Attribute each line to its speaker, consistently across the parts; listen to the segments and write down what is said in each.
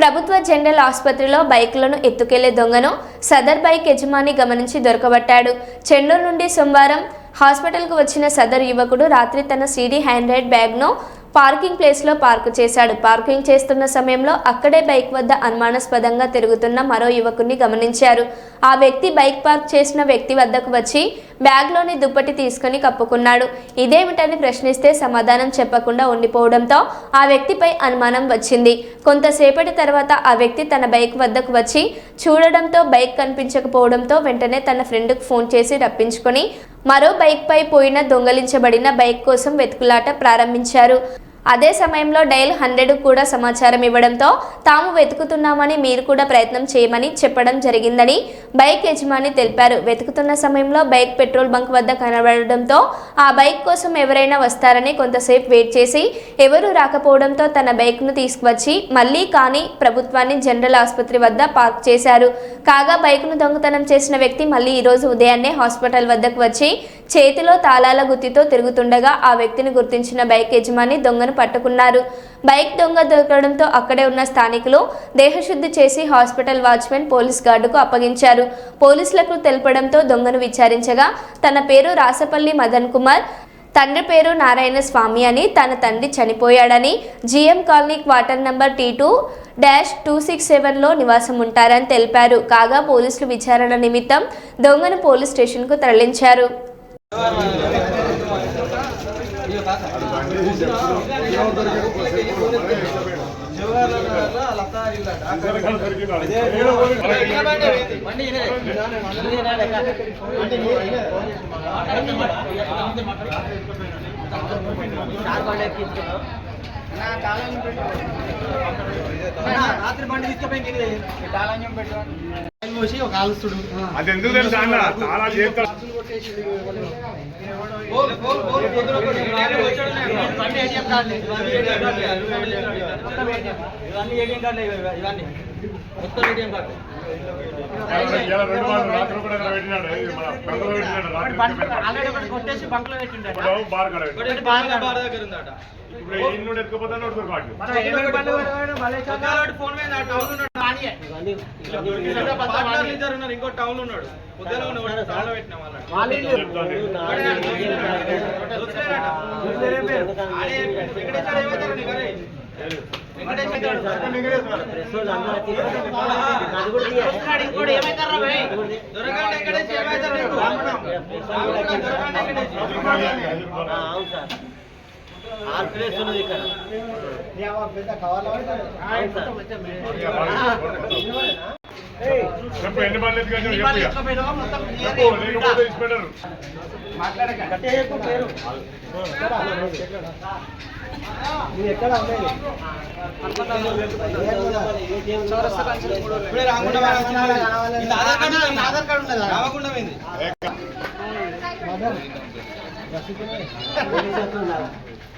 Speaker 1: ప్రభుత్వ జనరల్ ఆసుపత్రిలో బైకులను ఎత్తుకెళ్ళే దొంగను సదర్ బైక్ యజమాని గమనించి దొరకబట్టాడు. చెన్నూరు నుండి సోమవారం హాస్పిటల్కు వచ్చిన సదర్ యువకుడు రాత్రి తన సీడీ హ్యాండ్రైడ్ బ్యాగ్ను పార్కింగ్ ప్లేస్లో పార్క్ చేశాడు. పార్కింగ్ చేస్తున్న సమయంలో అక్కడే బైక్ వద్ద అనుమానాస్పదంగా తిరుగుతున్న మరో యువకుడిని గమనించారు. ఆ వ్యక్తి బైక్ పార్క్ చేసిన వ్యక్తి వద్దకు వచ్చి బ్యాగ్లోని దుప్పటి తీసుకుని కప్పుకున్నాడు. ఇదేమిటని ప్రశ్నిస్తే సమాధానం చెప్పకుండా ఉండిపోవడంతో ఆ వ్యక్తిపై అనుమానం వచ్చింది. కొంతసేపటి తర్వాత ఆ వ్యక్తి తన బైక్ వద్దకు వచ్చి చూడడంతో బైక్ కనిపించకపోవడంతో వెంటనే తన ఫ్రెండ్కు ఫోన్ చేసి రప్పించుకొని మరో బైక్పై పోయిన దొంగలించబడిన బైక్ కోసం వెతుకులాట ప్రారంభించారు. అదే సమయంలో డైల్ హండ్రెడ్ కూడా సమాచారం ఇవ్వడంతో తాము వెతుకుతున్నామని మీరు కూడా ప్రయత్నం చేయమని చెప్పడం జరిగిందని బైక్ యజమాని తెలిపారు. వెతుకుతున్న సమయంలో బైక్ పెట్రోల్ బంక్ వద్ద కనబడడంతో ఆ బైక్ కోసం ఎవరైనా వస్తారని కొంతసేపు వెయిట్ చేసి ఎవరూ రాకపోవడంతో తన బైక్ను తీసుకువచ్చి మళ్ళీ కానీ ప్రభుత్వాన్ని జనరల్ ఆసుపత్రి వద్ద పార్క్ చేశారు. కాగా బైక్ను దొంగతనం చేసిన వ్యక్తి మళ్ళీ ఈరోజు ఉదయాన్నే హాస్పిటల్ వద్దకు వచ్చి చేతిలో తాళాల గుత్తితో తిరుగుతుండగా ఆ వ్యక్తిని గుర్తించిన బైక్ యజమాని దొంగను పట్టుకున్నారు. బైక్ దొంగ దొరకడంతో అక్కడే ఉన్న స్థానికులు దేహశుద్ధి చేసి హాస్పిటల్ వాచ్మెన్ పోలీస్ గార్డుకు అప్పగించారు. పోలీసులకు తెలపడంతో దొంగను విచారించగా తన పేరు రాసపల్లి మదన్ కుమార్ తండ్రి పేరు నారాయణ స్వామి అని తన తండ్రి చనిపోయాడని GM colony quarter number T two dash two six సెవెన్లో నివాసం ఉంటారని తెలిపారు. కాగా పోలీసులు విచారణ నిమిత్తం దొంగను పోలీస్ స్టేషన్కు తరలించారు.
Speaker 2: రాత్రి బండి తీసుకుపోయి తాళంజం పెట్టు పోసి ఒక ఆలుస్తుడు.
Speaker 3: అది ఎందుకు తెలుసా అన్న? చాలా చేస్తాడు.
Speaker 2: ఇవన్నీ ఏటీఎం కార్డులే ఇవి- ఇవన్నీ మొత్తం ఏటీఎం కార్డు ఇంకో టౌన్ ఉన్నాడు. పొద్దున ఉన్నాడు తాళం పెట్టిన వాళ్ళని.
Speaker 3: చెప్తాను.
Speaker 4: అవును సార్ ఆల్ ప్లేస్ ఉన్నది ఇక్కడ అవును సార్
Speaker 3: చెప్పు ఎన్ని ఎత్తుకొచ్చావు
Speaker 2: ఈ
Speaker 3: చెప్పు. లేకపోతే ఇచ్చి పెట్టరు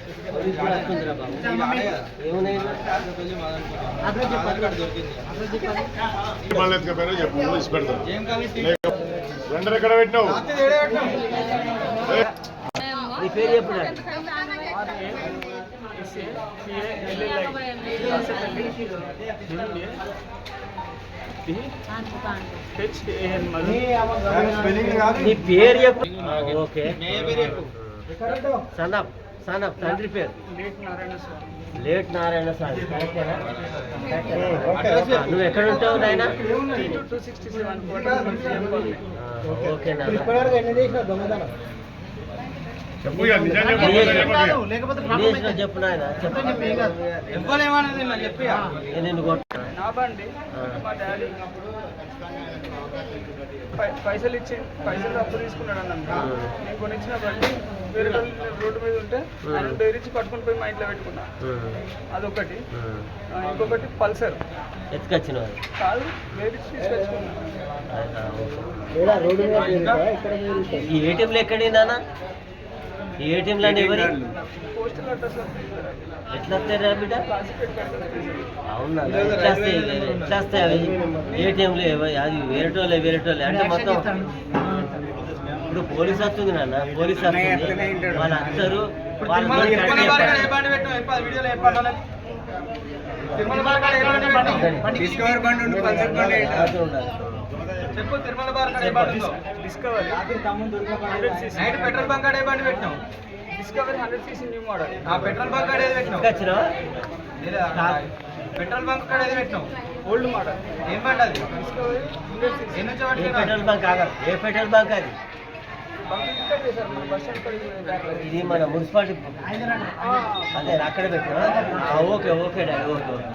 Speaker 2: ఇప్పుడే రాకుండా పోయింది. ఇంత ఆధార్ కార్డు ఇంత ఆధార్ కార్డు ఉండదా? రావకుండా పోయింది. ఆధార్ కార్డు దొరికింది.
Speaker 3: ఎన్ని బండ్లు ఎత్తుకపోయినా చెప్పు ఇచ్చి పెడతాను
Speaker 2: ఏం కానీ
Speaker 3: వెంటనే ఎక్కడ పెట్టినావు
Speaker 2: రాత్రి ఏడే పెట్టినాం.
Speaker 3: ఏ,
Speaker 4: నీ పేరు చెప్పు నాకు. నీ పేరు చెప్పు ఆ, ఓకే
Speaker 2: మే
Speaker 4: సనప్ సనప్ తండ్రి పేరు. లేట్ నారాయణ స్వామి కరెక్టేనా? నువ్వు ఎక్కడ ఉంటావు నాయన? ఓకే
Speaker 3: చెప్పు
Speaker 4: నాయన. చెప్పు.
Speaker 2: ఇవ్వలేమనేది నాకు చెప్పి
Speaker 4: నేను కొట్టా
Speaker 5: పైసలు ఇచ్చి పైసలు అప్పు తీసుకున్నాడు అన్న. నేను కొనిచ్చిన బండి వేరే రోడ్డు మీద ఉంటే ఆయన బెదిరించి పట్టుకుని పోయి మా ఇంట్లో పెట్టుకున్నా. అదొకటి. ఇంకొకటి పల్సర్.
Speaker 4: ఎత్తుకొచ్చినావు
Speaker 5: కాదు బెదిరించి తీసుకొచ్చుకున్నా.
Speaker 4: ఈ ఏటీఎంలు ఎక్కడి ఏటీఎంలు అని ఎవరి? ఎట్లా బిడ్డ? అవునా ఎట్లా వస్తాయి? ఎట్లా వస్తాయి అవి? ఏటీఎంలు ఏవ- అది వేరేటోళ్ళే వేరేటోళ్ళే అంటే మొత్తం ఇప్పుడు పోలీస్ వస్తుంది నాన్న పోలీస్ వస్తుంది. వాళ్ళు
Speaker 2: పెట్టావు? చెప్పు. తిరుమల బార్ డిస్కవర్ బండి. చెప్పు
Speaker 5: Tirumala?
Speaker 2: Discovery night petrol bunk ఏ బండి పెట్టినావు
Speaker 5: Discovery hundred CC new model
Speaker 2: ఆ పెట్రోల్ బంక్
Speaker 4: వచ్చినావా?
Speaker 2: లేదా, పెట్రోల్ బంక్ కాడ ఏది పెట్టినావు
Speaker 5: ఓల్డ్ మోడల్
Speaker 2: ఏం బండి అది?
Speaker 5: డిస్కవరీ
Speaker 2: ఎన్ని నుంచి?
Speaker 4: పెట్రోల్ బంక్ ఆగదు ఏ పెట్రోల్ బంక్ అది. ఇది మన మున్సిపాలిటీ అదే అక్కడ పెట్టినా? Okay okay daddy okay okay.